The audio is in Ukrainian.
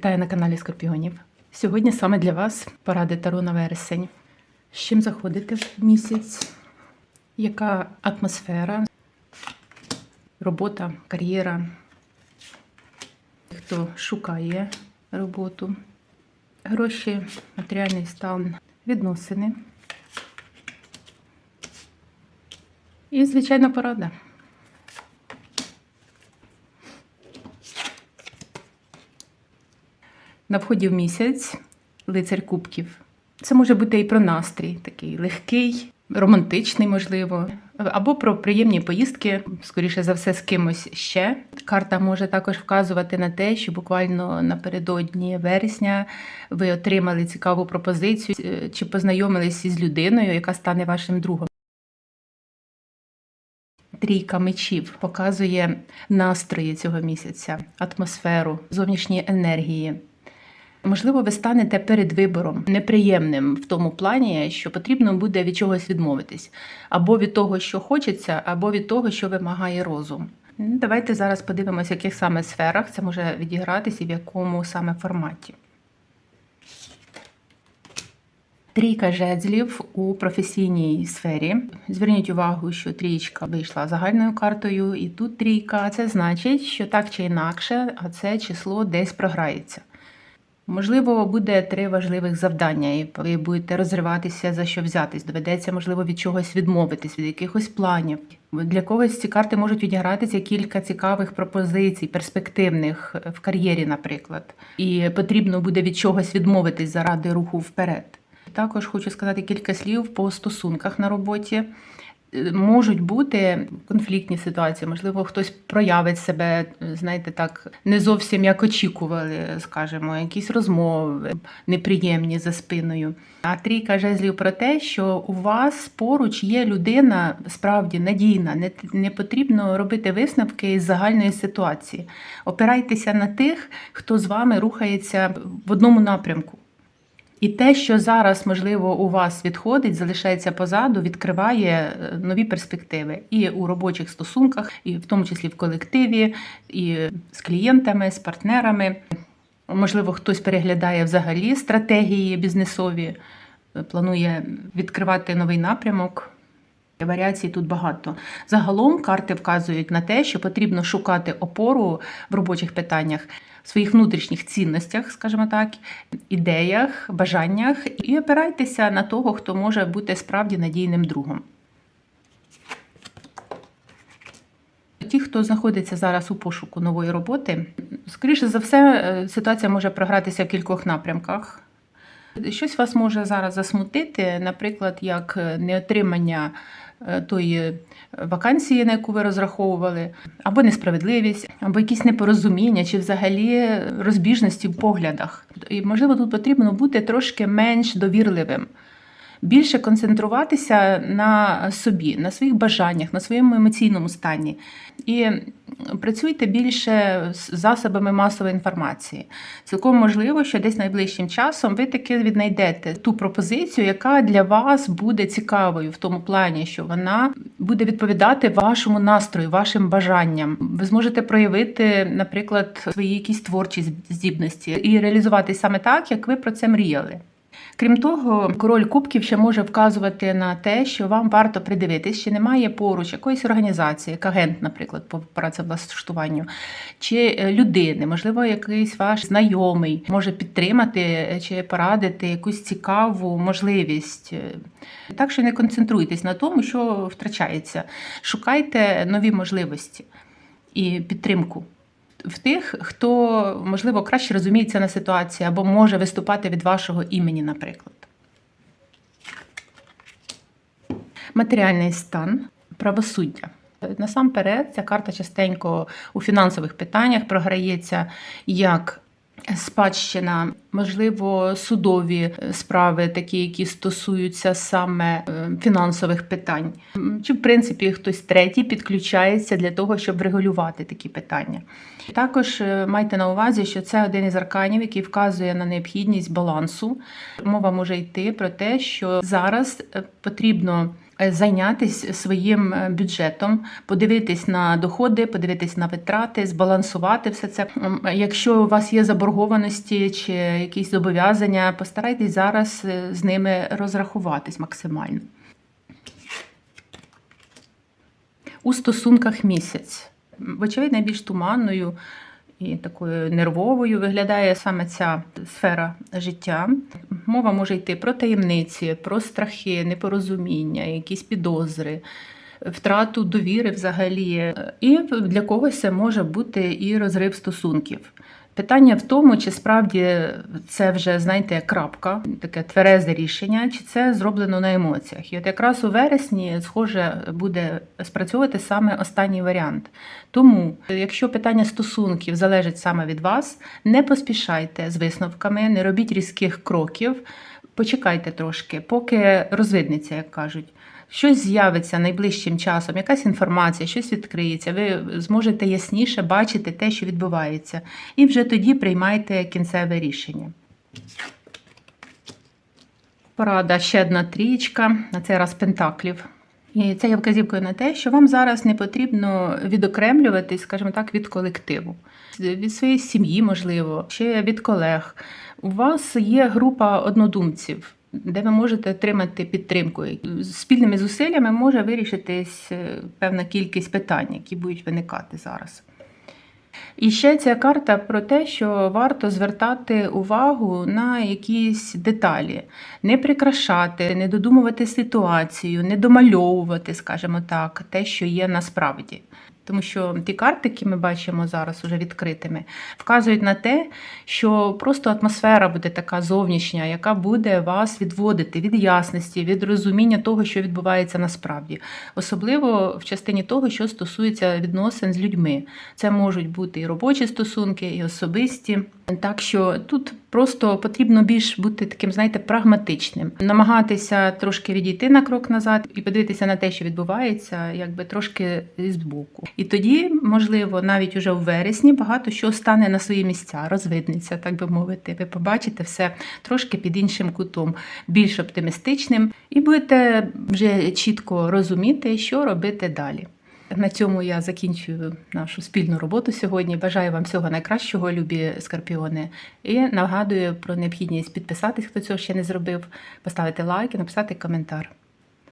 Вітаю на каналі Скорпіонів. Сьогодні саме для вас поради Таро на вересень. З чим заходити в місяць? Яка атмосфера, робота, кар'єра? Хто шукає роботу, гроші, матеріальний стан, відносини. І, звичайно, порада. На вході в місяць лицар кубків. Це може бути і про настрій, такий легкий, романтичний, можливо, або про приємні поїздки, скоріше за все, з кимось ще. Карта може також вказувати на те, що буквально напередодні вересня ви отримали цікаву пропозицію е, чи познайомились із людиною, яка стане вашим другом. Трійка мечів показує настрої цього місяця, атмосферу, зовнішні енергії. Можливо, ви станете перед вибором неприємним в тому плані, що потрібно буде від чогось відмовитись, або від того, що хочеться, або від того, що вимагає розум. Ну, Давайте зараз подивимося, в яких саме сферах це може відігратися і в якому саме форматі. Трійка жезлів у професійній сфері. Зверніть увагу, що трійка вийшла загальною картою, і тут трійка. Це значить, що так чи інакше, а це число десь програється. Можливо, буде три важливих завдання, і ви будете розриватися за що взятись. Доведеться, можливо, від чогось відмовитись, від якихось планів. Для когось ці карти можуть відігратися кілька цікавих пропозицій, перспективних в кар'єрі, наприклад. І потрібно буде від чогось відмовитись заради руху вперед. Також хочу сказати кілька слів по стосунках на роботі. Можуть бути конфліктні ситуації, можливо, хтось проявить себе, знаєте, так не зовсім як очікували, скажімо, якісь розмови неприємні за спиною. А трійка жезлів про те, що у вас поруч є людина справді надійна, не, не потрібно робити висновки із загальної ситуації. Опирайтеся на тих, хто з вами рухається в одному напрямку. І те, що зараз, можливо, у вас відходить, залишається позаду, відкриває е, нові перспективи і у робочих стосунках, і в тому числі в колективі, і з клієнтами, з партнерами. Можливо, хтось переглядає взагалі стратегії бізнесові, е, планує відкривати новий напрямок. Варіацій тут багато. Загалом карти вказують на те, що потрібно шукати опору в робочих питаннях, своїх внутрішніх цінностях, скажімо так, ідеях, бажаннях, і опирайтеся на того, хто може бути справді надійним другом. Ті, хто знаходиться зараз у пошуку нової роботи, скоріше за все, е, ситуація може програтися в кількох напрямках. Щось вас може зараз засмутити, наприклад, як неотримання е, тої вакансії, на яку ви розраховували, або несправедливість, або якісь непорозуміння, чи взагалі розбіжності в поглядах. І, можливо, тут потрібно бути трошки менш довірливим. Більше концентруватися на собі, на своїх бажаннях, на своєму емоційному стані. І працюйте більше з засобами масової інформації. Цілком можливо, що десь найближчим часом ви таки віднайдете ту пропозицію, яка для вас буде цікавою в тому плані, що вона буде відповідати вашому настрою, вашим бажанням. Ви зможете проявити, наприклад, свої якісь творчі здібності і реалізувати саме так, як ви про це мріяли. Крім того, король кубків ще може вказувати на те, що вам варто придивитись, чи немає поруч якоїсь організації, як агент, наприклад, по працевлаштуванню, чи е, людини, можливо, якийсь ваш знайомий може підтримати е, чи порадити якусь цікаву можливість. Так що не концентруйтесь на тому, що втрачається. Шукайте нові можливості і підтримку в тих, хто, можливо, краще розуміється на ситуації або може виступати від вашого імені, наприклад. Матеріальний стан, правосуддя. Насамперед, ця карта частенько у фінансових питаннях програється як спадщина, можливо, судові справи, такі, які стосуються саме е, фінансових питань. Чи, в принципі, хтось третій підключається для того, щоб врегулювати такі питання. Також е, майте на увазі, що це один із арканів, який вказує на необхідність балансу. Мова може йти про те, що зараз е, потрібно е, зайнятися своїм е, бюджетом, подивитись на доходи, подивитись на витрати, збалансувати все це. Якщо у вас є заборгованості чи якісь зобов'язання, постарайтесь зараз е, з ними розрахуватись максимально. У стосунках місяць. Вочевидь, найбільш туманною і такою нервовою виглядає саме ця сфера життя. Мова може йти про таємниці, про страхи, непорозуміння, якісь підозри, втрату довіри взагалі. І для когось це може бути і розрив стосунків. Питання в тому, чи справді це вже, знаєте, крапка, таке тверезе рішення, чи це зроблено на емоціях. І от якраз у вересні, схоже, буде спрацьовувати саме останній варіант. Тому, якщо питання стосунків залежить саме від вас, не поспішайте з висновками, не робіть різких кроків, почекайте трошки, поки розвиднеться, як кажуть. Щось з'явиться найближчим часом, якась інформація, щось відкриється, ви зможете ясніше бачити те, що відбувається, і вже тоді приймайте кінцеве рішення. Порада ще одна трієчка, на цей раз пентаклів. І це є вказівкою на те, що вам зараз не потрібно відокремлюватись, скажімо так, від колективу, від своєї сім'ї, можливо, ще від колег. У вас є група однодумців, де ви можете отримати підтримку. Спільними зусиллями може вирішитись е, певна кількість питань, які будуть виникати зараз. І ще ця карта про те, що варто звертати увагу на якісь деталі, не прикрашати, не додумувати ситуацію, не домальовувати, скажімо так, те, що є насправді. Тому що ті карти, які ми бачимо зараз уже відкритими, вказують на те, що просто атмосфера буде така зовнішня, яка буде вас відводити від ясності, від розуміння того, що відбувається насправді, особливо в частині того, що стосується відносин з людьми. Це можуть бути і робочі стосунки, і особисті. Так що тут просто потрібно більш бути таким, знаєте, прагматичним, намагатися трошки відійти на крок назад і подивитися на те, що відбувається, якби трошки збоку. І тоді, можливо, навіть уже в вересні багато що стане на свої місця, розвиднеться, так би мовити. Ви побачите все трошки під іншим кутом, більш оптимістичним, і будете вже чітко розуміти, що робити далі. На цьому я закінчую нашу спільну роботу сьогодні. Бажаю вам всього найкращого, любі скорпіони. І нагадую про необхідність підписатись, хто цього ще не зробив, поставити лайк і написати коментар.